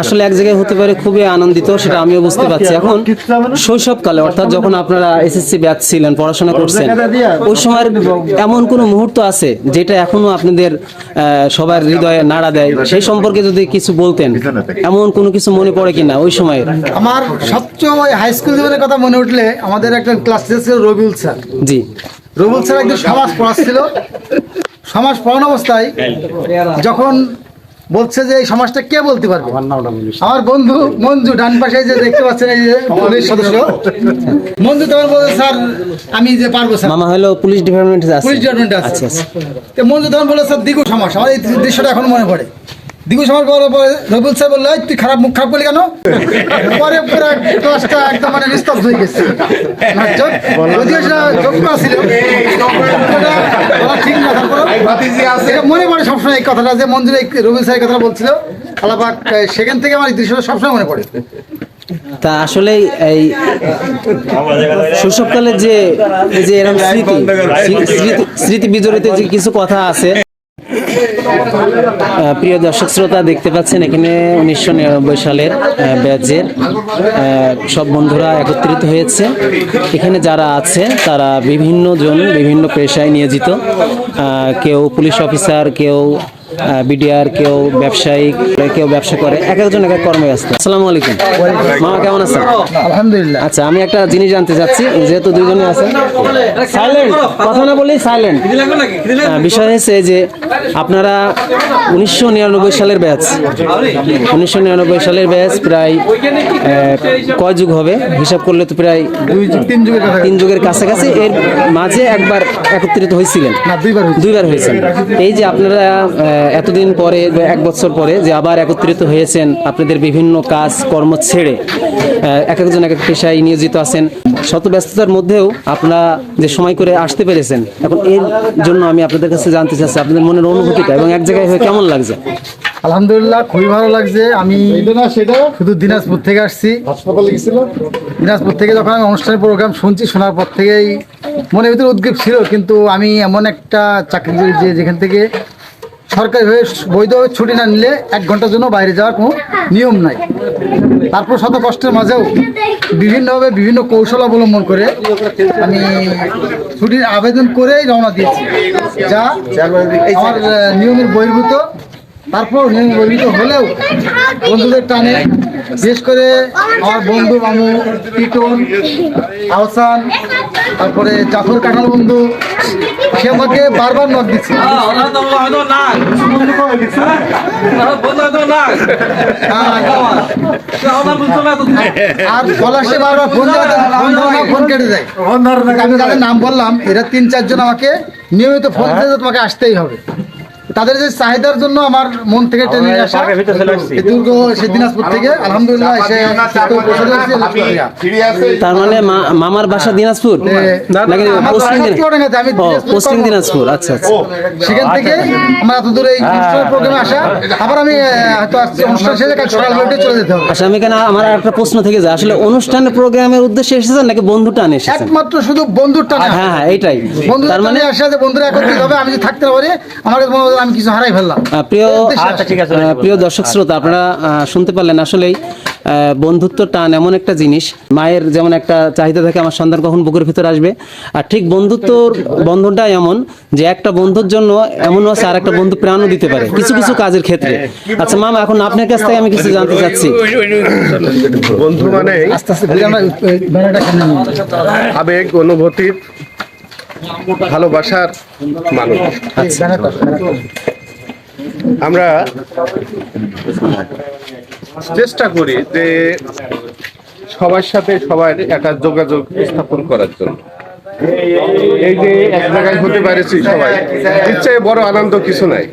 আসলে এক জায়গায় হতে পারে খুবই আনন্দিত সেটা আমিও বুঝতে পারছি। এখন শৈশবকালে অর্থাৎ যখন আপনারা এসএসসি ব্যাচ ছিলেন পড়াশোনা করছেন ওই সময়ের এমন কোনো মুহূর্ত আছে যেটা এখনও আপনাদের সবার হৃদয়ে নাড়া দেয়? সেই সম্পর্কে যদি কিছু বলতেন এমন কোনো কিছু মনে পড়ে কিনা ওই সময়ের আমার সবচেয়ে হাই স্কুল জীবনের কথা মনে উঠলে আমাদের একটা ক্লাস ছিল রবিউল স্যার। জি। রবিউল স্যার একদিন সমাজ পড়াচ্ছিল। সমাজ পড়ানো অবস্থায় যখন বলছে যে এই সমাজটা কে বলতে পারবে? আমার বন্ধু মঞ্জু ডান পাশে যে দেখতে পাচ্ছেন এই যে পুলিশ সদস্য। মঞ্জু তোমার বলছে স্যার আমি যে পারব স্যার। মামা হলো পুলিশ ডিপার্টমেন্টে আছে। পুলিশ ডিপার্টমেন্টে আছে। আচ্ছা আচ্ছা। তো মঞ্জু তখন বলল স্যার দিগু সমাজ। আমার এই দৃশ্যটা এখন মনে পড়ে। বলার পরে রবিউল স্যার বলল তুই খারাপ মুখ খারাপ করলি কেন? পরে পুরো ক্লাসটা একদম মানে নিস্তব্ধ হয়ে গেছে। যদিও সেটা ছিল ঠিক না তারপরে মনে পড়ে সবসময় এই কথাটা যে মঞ্জুর রবিউল স্যার কথাটা বলছিল। আলাপাক সেখান থেকে আমার এই দৃশ্যটা সবসময় মনে পড়ে। তা আসলে এই শৈশবকালের যে এই যে এরকম স্মৃতি স্মৃতি- বিজড়িত যে কিছু কথা আছে প্রিয় দর্শক শ্রোতা, দেখতে পাচ্ছেন এখানে উনিশশো নিরানব্বই সালের ব্যাচের সব বন্ধুরা একত্রিত হয়েছে। এখানে যারা আছে, তারা বিভিন্ন জন বিভিন্ন পেশায় নিয়োজিত। কেউ পুলিশ অফিসার, কেউ বিডিআর কেউ ব্যবসায়িক কেউ ব্যবসা করে এক একজন এক এক কর্মে ব্যস্ত। আসসালামু আলাইকুম। মামা কেমন আছেন? আলহামদুলিল্লাহ। আচ্ছা আমি একটা জিনিস জানতে চাচ্ছি যেহেতু দুইজনে আছেন। সাইলেন্ট কথা না বলেই সাইলেন্ট বিষয় হচ্ছে যে আপনারা উনিশশো নিরানব্বই সালের ব্যাচ উনিশশো নিরানব্বই সালের ব্যাচ প্রায় আহ, কয় যুগ হবে? হিসাব করলে তো প্রায় দুই যুগ তিন যুগের তিন যুগের কাছাকাছি। এর মাঝে একবার একত্রিত হয়েছিলেন। দুইবার হয়েছে। হয়েছেন। এই যে আপনারা এতদিন পরে এক বছর পরে যে আবার একত্রিত হয়েছেন আপনাদের বিভিন্ন কাজ, কর্ম ছেড়ে এক একজন এক এক পেশায় নিয়োজিত আছেন, শত ব্যস্ততার মধ্যেও আপনারা যে সময় করে আসতে পেরেছেন, এখন এর জন্য আমি আপনাদের কাছে জানতে চাচ্ছি, আপনাদের মনের অনুভূতিটা এবং এক জায়গায় হয়ে কেমন লাগছে? আলহামদুলিল্লাহ, খুবই ভালো লাগছে। আমি শুধু দিনাজপুর থেকে আসছি। দিনাজপুর থেকে যখন আমি অনুষ্ঠানের প্রোগ্রাম শুনছি, শোনার পর থেকেই মনের ভিতরে উদ্গ্রীব ছিল, কিন্তু আমি এমন একটা চাকরি করি যে যেখান থেকে সরকারি হয়ে বৈধভাবে ছুটি না নিলে এক ঘণ্টার জন্য বাইরে যাওয়ার কোনো নিয়ম নাই। তারপর শত কষ্টের মাঝেও বিভিন্নভাবে বিভিন্ন কৌশল অবলম্বন করে আমি ছুটির আবেদন করেই রওনা দিয়েছি। যা আমার নিয়মের বহির্ভূত। তারপর নিয়ম বহির্ভূত হলেও বন্ধুদের টানে বিশেষ করে আমার বন্ধু মামু, পিটন, আহসান তারপরে জাফর কাঁঠাল বন্ধু সে আমাকে বারবার নক দিচ্ছে। আর পলাশে বারবার ফোন ফোন ধরে না, ফোন কেটে যায় আমি তাদের নাম বললাম এরা তিন চারজন আমাকে নিয়মিত ফোন দিয়ে তোমাকে আসতেই হবে। তাদের যে চাহিদার জন্য আমার মন থেকে টেনে আসা দুর্গ দিনাজপুর থেকে আলহামদুলিল্লাহ। তার মানে মামার বাসা দিনাজপুর? আমি পশ্চিম দিনাজপুর আচ্ছা আচ্ছা। সেখান থেকে আমার এত দূরে এই প্রোগ্রামে আসা আবার আমি হয়তো আসছি অনুষ্ঠান শেষে কাল সকাল চলে যেতে হবে। আচ্ছা আমি এখানে আমার একটা প্রশ্ন থেকে যায়। আসলে অনুষ্ঠানের প্রোগ্রামের উদ্দেশ্যে এসেছেন নাকি বন্ধু টানে এসেছেন? একমাত্র শুধু বন্ধুর টানে হ্যাঁ হ্যাঁ এইটাই। বন্ধুদের তার মানে আসা যে বন্ধুরা একত্রিত হবে আমি যদি থাকতে পারি আমার হয় আমি কিছু হারাই ফেললাম। প্রিয় আচ্ছা, ঠিক আহ, প্রিয় দর্শক শ্রোতা আপনারা শুনতে পারলেন আসলেই বন্ধুত্ব টান এমন একটা জিনিস। মায়ের যেমন একটা চাহিদা থাকে আমার সন্তান কখন বুকের ভিতর আসবে। আর ঠিক বন্ধুত্বর বন্ধনটা এমন যে একটা বন্ধুর জন্য এমন আছে আর একটা বন্ধু প্রাণও দিতে পারে কিছু কিছু কাজের ক্ষেত্রে। আচ্ছা মামা এখন আপনার কাছ থেকে আমি কিছু জানতে চাচ্ছি। বন্ধু মানে আস্তে আস্তে আবেগ অনুভূতির ভালোবাসার মানুষ। আমরা চেষ্টা করি যে সবার সাথে সবার একটা যোগাযোগ স্থাপন করার জন্য। এই যে এক জায়গায় হতে পারেছি সবাই ইচ্ছে বড় আনন্দ কিছু নাই।